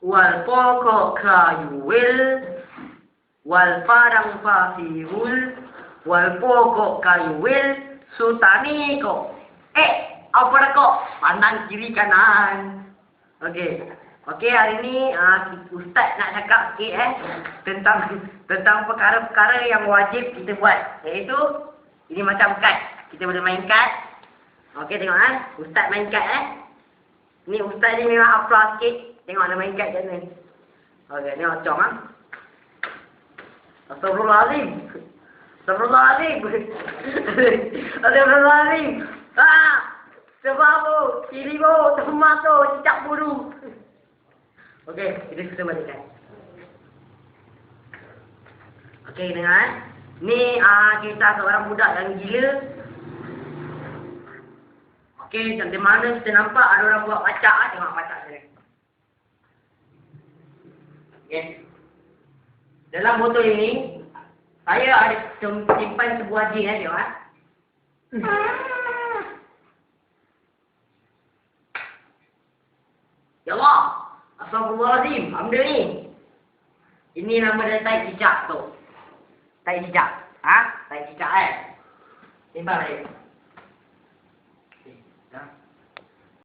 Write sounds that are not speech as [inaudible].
wal kayu wil wal padang pasirul wal pokok kayu wil sultani ko eh apa kok? Pandang kiri kanan. Okey. Okey hari ni uh, ustaz nak cakap sikit eh tentang [laughs] tentang perkara-perkara yang wajib kita buat. Iaitu ini macam kad. Kita boleh main kad. Okey tengok eh. Ustaz main kad eh. Ni ustaz ni memang upload sikit Tengok ada main kad macam ni. Okey, tengok cong ah. Astagfirullahalazim. Astagfirullahalazim. [laughs] Astagfirullahalazim. Ah! Sebab tu, kiri tu, semua tu, cicak bulu. Okey, kita susun balikkan. Okey, dengar. Ni ah kita seorang budak yang gila. Okey, di mana kita nampak ada orang buat pacak ah, tengok pacak sini. Okay. Dalam botol ini, saya ada simpan sebuah jin eh, tengok eh. Ya Allah, Astagfirullahaladzim, ambil ni. Ini nama dia tai cicak tu. Tai cicak. Ha? Tai cicak eh. Simpan lagi.